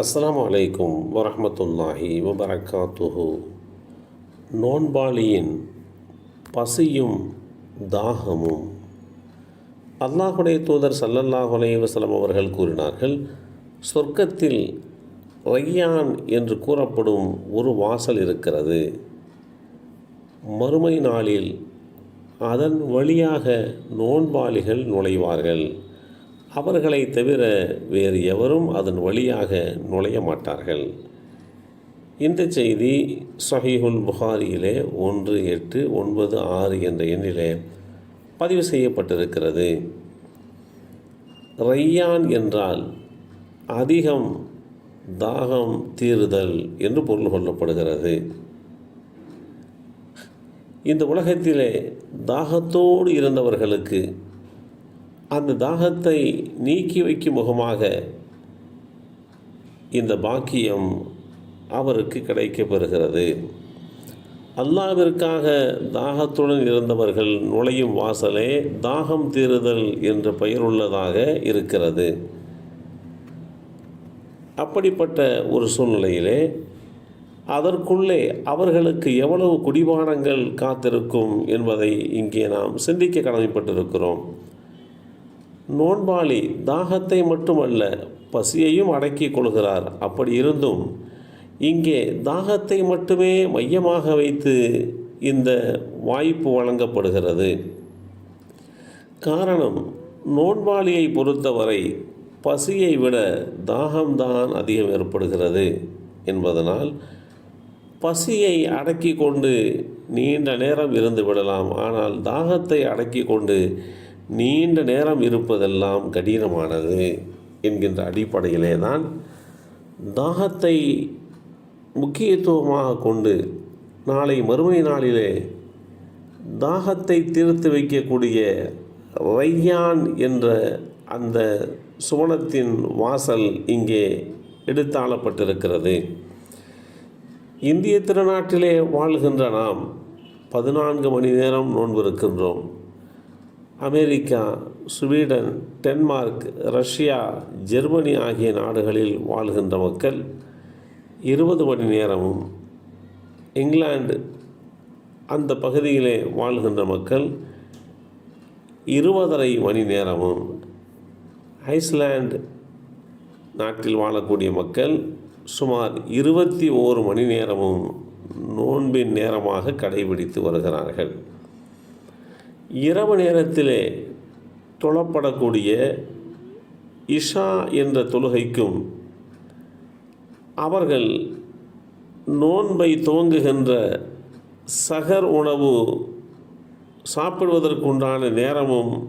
அஸ்ஸலாமு அலைக்கும் வரஹ்மத்துல்லாஹி வபரகாத்துஹு. நோன்பாளியின் பசியும் தாகமும் அல்லாஹுடைய தூதர் ஸல்லல்லாஹு அலைஹி அவர்கள் கூறினார்கள் சொர்க்கத்தில் ரையான் என்று கூறப்படும் ஒரு வாசல் இருக்கிறது. மறுமை நாளில் அதன் வழியாக நோன்பாளிகள் நுழைவார்கள். அவர்களை தவிர வேறு எவரும் அதன் வழியாக நுழைய மாட்டார்கள். இந்த செய்தி சஹீஹுல் புகாரியிலே ஒன்று எட்டு ஒன்பது ஆறு என்ற எண்ணிலே பதிவு செய்யப்பட்டிருக்கிறது. ரையான் என்றால் அதிகம் தாகம் தீருதல் என்று பொருள் கொள்ளப்படுகிறது. இந்த உலகத்திலே தாகத்தோடு இருந்தவர்களுக்கு அந்த தாகத்தை நீக்கி வைக்கும் முகமாக இந்த பாக்கியம் அவருக்கு கிடைக்கப்பெறுகிறது. அல்லாவிற்காக தாகத்துடன் இருந்தவர்கள் நுழையும் வாசலே தாகம் தீருதல் என்ற பெயர் உள்ளதாக இருக்கிறது. அப்படிப்பட்ட ஒரு சூழ்நிலையிலே அதற்குள்ளே அவர்களுக்கு எவ்வளவு குடிபானங்கள் காத்திருக்கும் என்பதை இங்கே நாம் சிந்திக்க கடமைப்பட்டிருக்கிறோம். நோன்பாளி தாகத்தை மட்டுமல்ல பசியையும் அடக்கிக் கொள்கிறார். அப்படி இருந்தும் இங்கே தாகத்தை மட்டுமே மையமாக வைத்து இந்த வாய்ப்பு வழங்கப்படுகிறது. காரணம் நோன்பாளியை பொறுத்தவரை பசியை விட தாகம்தான் அதிகம் ஏற்படுகிறது என்பதனால் பசியை அடக்கி கொண்டு நீண்ட நேரம் இருந்து விடலாம். ஆனால் தாகத்தை அடக்கி கொண்டு நீண்ட நேரம் இருப்பதெல்லாம் கடினமானது என்கின்ற அடிப்படையிலே தான் தாகத்தை முக்கியத்துவமாக கொண்டு நாளை மறுமை நாளிலே தாகத்தை தீர்த்து வைக்கக்கூடிய ரையான் என்ற அந்த சுவனத்தின் வாசல் இங்கே எடுத்தாளப்பட்டிருக்கிறது. இந்திய திருநாட்டிலே வாழ்கின்ற நாம் பதினான்கு மணி நேரம் நோன்பு இருக்கின்றோம். America Sweden Denmark Russia Germany ஆகிய நாடுகளில் வாழ்கின்ற மக்கள் இருபது மணி நேரமும் இங்கிலாந்து அந்த பகுதியிலே வாழ்கின்ற மக்கள் இருபதரை மணி நேரமும் ஐஸ்லாண்ட் நாட்டில் வாழக்கூடிய மக்கள் சுமார் இருபத்தி ஓரு மணி நேரமும் நோன்பின் நேரமாக கடைபிடித்து வருகிறார்கள். இரவு நேரத்திலே தொழப்படக்கூடிய இஷா என்ற தொழுகைக்கும் அவர்கள் நோன்பை துவங்குகின்ற சகர் உணவு சாப்பிடுவதற்குண்டான நேரமும்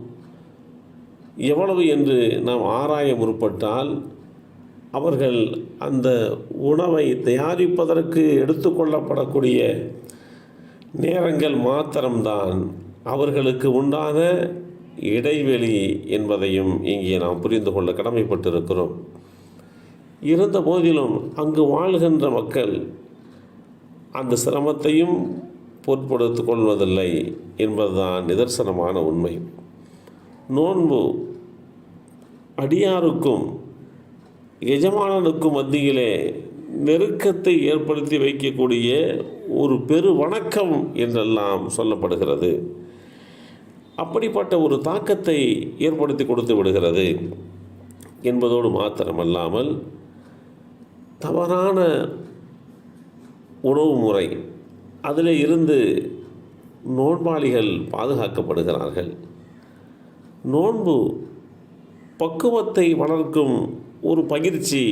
எவ்வளவு என்று நாம் ஆராய முற்பட்டால் அவர்கள் அந்த உணவை தயாரிப்பதற்கு எடுத்துக்கொள்ளப்படக்கூடிய நேரங்கள் மாத்திரம்தான். அவர்களுக்கு உண்டான இடைவெளி என்பதையும் இங்கே நாம் புரிந்து கொள்ள கடமைப்பட்டிருக்கிறோம். இருந்த போதிலும் அங்கு வாழ்கின்ற மக்கள் அந்த சிரமத்தையும் பொருட்படுத்து கொள்வதில்லை என்பதுதான் நிதர்சனமான உண்மை. நோன்பு அடியாருக்கும் எஜமானனுக்கும் மத்தியிலே நெருக்கத்தை ஏற்படுத்தி வைக்கக்கூடிய ஒரு பெரு வணக்கம் என்றெல்லாம் சொல்லப்படுகிறது. அப்படிப்பட்ட ஒரு தாக்கத்தை ஏற்படுத்தி கொடுத்து விடுகிறது என்பதோடு மாத்திரமல்லாமல் தவறான உணவு முறை அதில் இருந்து நோன்பாளிகள் பாதுகாக்கப்படுகிறார்கள். நோன்பு பக்குவத்தை வளர்க்கும் ஒரு பயிற்சி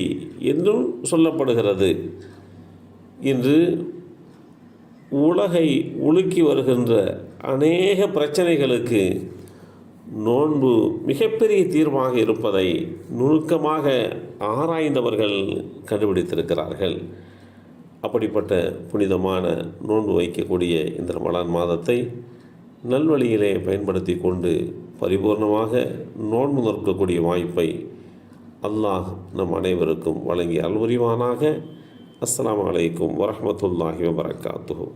என்றும் சொல்லப்படுகிறது. இன்று உலகை உலுக்கி வருகின்ற அநேக பிரச்சனைகளுக்கு நோன்பு மிகப்பெரிய தீர்வாக இருப்பதை நுணுக்கமாக ஆராய்ந்தவர்கள் கண்டுபிடித்திருக்கிறார்கள். அப்படிப்பட்ட புனிதமான நோன்பு வைக்கக்கூடிய இந்த ரமலான் மாதத்தை நல்வழியிலே பயன்படுத்தி கொண்டு பரிபூர்ணமாக நோன்பு நிற்கக்கூடிய வாய்ப்பை அல்லாஹ் நம் அனைவருக்கும் வழங்கி அல்புரிவானாக அஸ்லாம் அலைக்கும் வரமத்துல்லாஹி வபரகாத்துஹு.